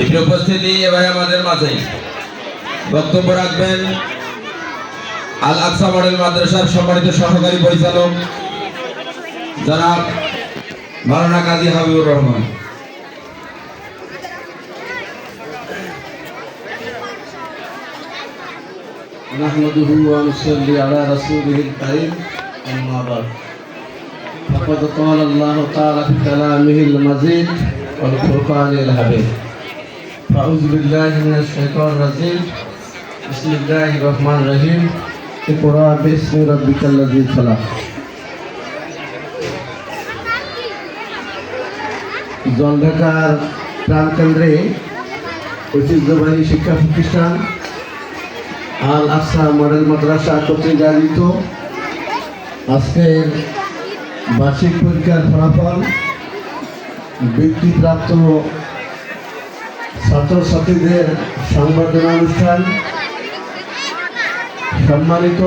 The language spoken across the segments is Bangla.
এখানে উপস্থিতি এবার আমাদের মাঝে বক্তব্য রাখবেন আল আকসা মডেল মাদ্রাসার সম্মানিত সহকারী পরিচালক জনাব মাওলানা কাজী হাবিবুর রহমান نحمده ونصلي على رسوله الكريم أما بعد فقد قال الله تعالى في كلامه المزيد والفرقان الحميد أعوذ بالله من الشيطان الرجيم بسم الله الرحمن الرحيم اقرأ باسم ربك الذي خلق জলঢাকার প্রাণকেন্দ্রে ঐতিহ্যবাহী শিক্ষা প্রতিষ্ঠান আল আসা মডেল মাদ্রাসা কর্তৃক আয়োজিত আজকের বার্ষিক পরীক্ষার ফলাফল বৃত্তিপ্রাপ্ত ছাত্রছাত্রীদের সংবর্ধনা অনুষ্ঠান সম্মানিত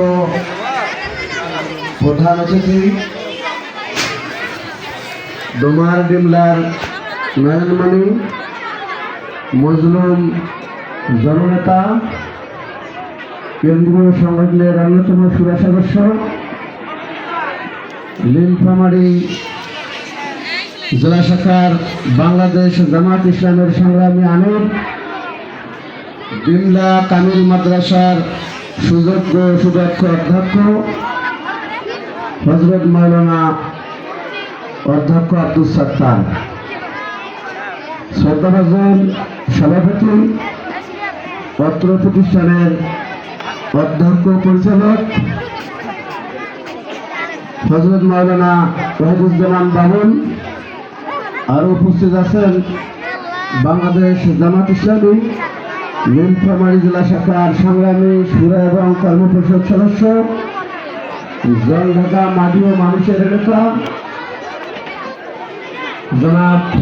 প্রধান অতিথি, ডোমার ডিমলার নয়নমণি, মজলুম জননেতা, কেন্দ্রীয় সংগঠনের অন্যতম সুরা সদস্য লিলফামারি জেলা শাখার বাংলাদেশ জামাত ইসলামের সংগ্রামী আমির, বিমলা কামিল মাদ্রাসার সুযোগ্য সুদক্ষ অধ্যক্ষ, হজরত মাওলানা অধ্যক্ষ আব্দুল সত্তার। শ্রদ্ধাভাজন সভাপতি, পত্র প্রতিষ্ঠানের অধ্যক্ষ পরিচালক, হজরত মাওলানা ওয়াহিদুজ্জামান বাবুল আরও উপস্থিত আছেন বাংলাদেশ জামাত ইসলামী, নীলফামারী জেলা শাখার সংগ্রামী সুরা এবং কর্মপরিষদ সদস্য, জল ঢাকা মাটি ও মানুষের নেতা, জনাব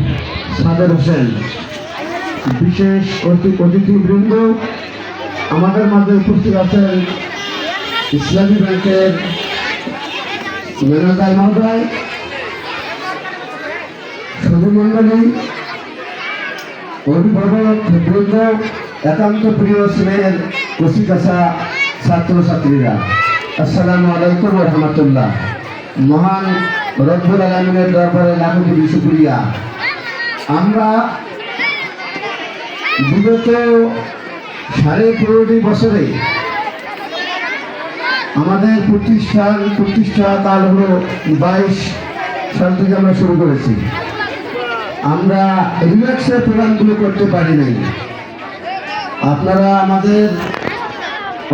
সাদের হোসেন। বিশেষ অতি- অতিথিবৃন্দ, আমাদের মাঝে উপস্থিত আছেন ইসলামী ব্যাংকের ম্যানেজার মহোদয় সদুমণ্ডলী অভিভাবক, বৃন্দ, একান্ত প্রিয় স্নেহের কচিকাছা ছাত্রছাত্রীরা, আসসালামু আলাইকুম রহমতুল্লাহ। মহান রব্বুল আলমিনের দরবারে লাখো কোটি শুক্রিয়া। আমরা বিগত সাড়ে পনেরোটি বছরে আমাদের প্রতিষ্ঠান প্রতিষ্ঠা কাল হলো বাইশ সাল থেকে আমরা শুরু করেছি। আমরা রিল্যাক্সের প্রোগ্রামগুলো করতে পারি নাই। আপনারা আমাদের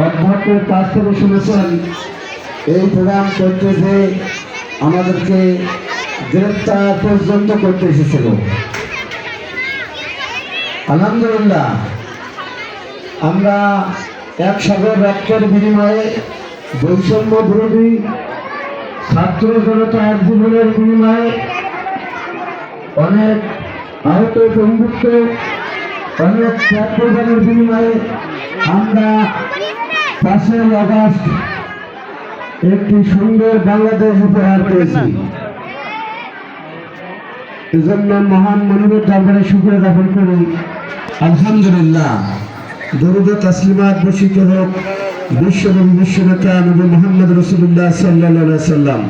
অধ্যক্ষের কাছ থেকে শুনেছেন, এই প্রোগ্রাম করতে যে আমাদেরকে গ্রেপ্তার পর্যন্ত করতে এসেছিল। আলহামদুলিল্লাহ, আমরা এক সাগর রক্তের বিনিময়ে বৈষম্য বিরোধী ছাত্র জনতার জীবনের বিনিময়ে অনেক আহত বন্ধুত্ব অনেক ত্যাগ প্রদানের বিনিময়ে আমরা পাঁচই আগস্ট একটি সুন্দর বাংলাদেশ উপহার পেয়েছি। এজন্য মহান মনিবের দরবারে শুক্রিয়া জ্ঞাপন করি। আলহামদুলিল্লাহ, দরুদ তাসলিমাত বর্ষিত হোক বিশ্বনবী, বিশ্বনেতা নবী মোহাম্মদ রসুল্লাহ সাল্লাহ সাল্লাম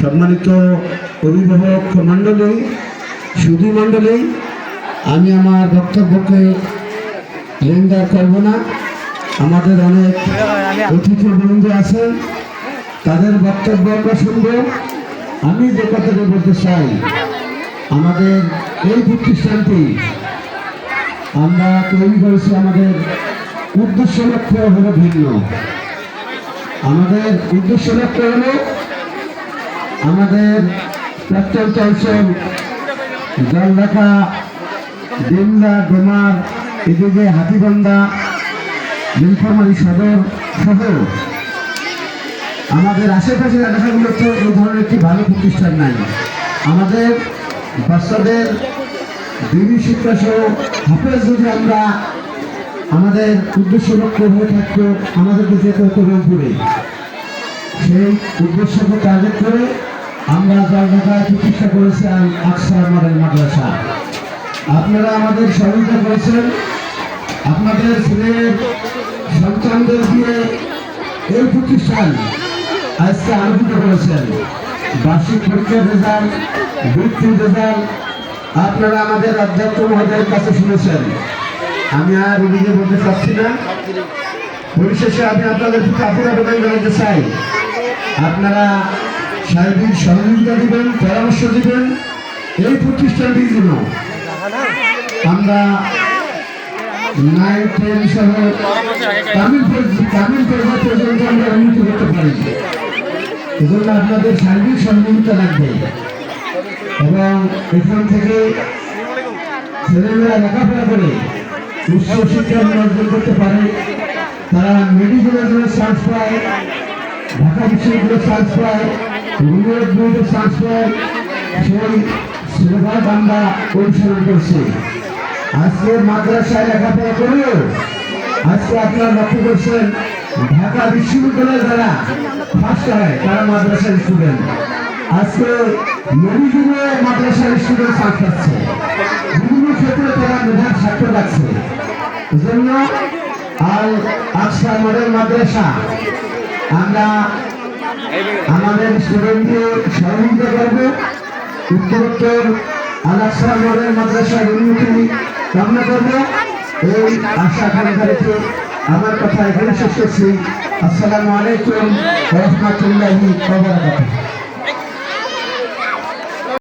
সম্মানিত অভিভাবক মণ্ডলী, সুধী মণ্ডলী, আমি আমার বক্তব্যকে লেন্ডার করব না। আমাদের অনেক অতিথি বৃন্দ আছেন, তাদের বক্তব্য আমরা শুনব আমি যে কথাটা বলতে চাই, আমাদের এই প্রতিষ্ঠানটি আমরা তৈরি করেছি আমাদের উদ্দেশ্য লক্ষ্য হলো ভিন্ন। আমাদের উদ্দেশ্য লক্ষ্য হলো আমাদের প্রত্যন্ত অঞ্চল জলঢাকা ডিমলা ডোমার এদিকে হাতিবান্ধা নীলফামারী সদর সহ আমাদের আশেপাশের এলাকাগুলোতে এই ধরনের একটি ভালো প্রতিষ্ঠান নাই। আমাদের বাচ্চাদের দিনী শিক্ষা সহ হাফেজ যদি আমরা আমাদের উদ্দেশ্য লক্ষ্য হয়ে থাকতো, আমাদেরকে যেতে হতো রংপুরে। সেই উদ্দেশ্যকে টার্গেট করে আমরা জলঢাকায় প্রতিষ্ঠা করেছি আল আকসা মডেল মাদ্রাসা। আপনারা আমাদের সহযোগিতা করেছেন। আপনাদের ছেলের সন্তানদের দিয়ে এই প্রতিষ্ঠান আজকে আলোচিত করেছেন। বার্ষিক পরীক্ষার রেজাল্ট, বৃত্তির রেজাল্ট, আপনারা আমাদের অধ্যক্ষ মহোদয়ের কাছে শুনেছেন। আমি আর ওদিকে বলতে চাচ্ছি না। পরিশেষে আমি আপনাদের প্রতি আপিল আবেদন জানাতে চাই। আপনারা সার্বিক সহযোগিতা দিবেন, পরামর্শ দিবেন। এই প্রতিষ্ঠানটির জন্য আমরা তামিল তামিল আমরা করতে পারি। আপনাদের সার্বিক সহযোগিতা লাগবে। এবং এখান থেকে ছেলেমেয়েরা লেখাপড়া করে উচ্চ অর্জন করতে পারে। তারা মেডিকেলের জন্য চান্স পায়, ঢাকা বিশ্ববিদ্যালয়ে পায়। বোর্ডে চান্স পায় সেই সিলেবাস আমরা অনুসরণ করছি। আজকে মাদ্রাসায় লেখাপড়া আজকে আপনারা লক্ষ্য করছেন, ঢাকা বিশ্ববিদ্যালয়ে যারা ফার্স্ট তারা মাদ্রাসার স্টুডেন্ট আজকে মেডিকেলে মাদ্রাসার স্টুডেন্ট চান্স পাচ্ছে বিভিন্ন ক্ষেত্রে তারা মেধার স্বাক্ষর রাখছে এজন্য আল আকসা মডেল মাদ্রাসা, আমরা আমাদের স্টুডেন্টকে সহযোগিতা করবে। উত্তরোত্তর আলাসাগরের মডেল মাদ্রাসার উন্নতি কামনা করবে। এই আশা আকাঙ্ক্ষা আমার কথা এখানে শেষ করছি। আসসালামু আলাইকুম রহমতুল্লাহি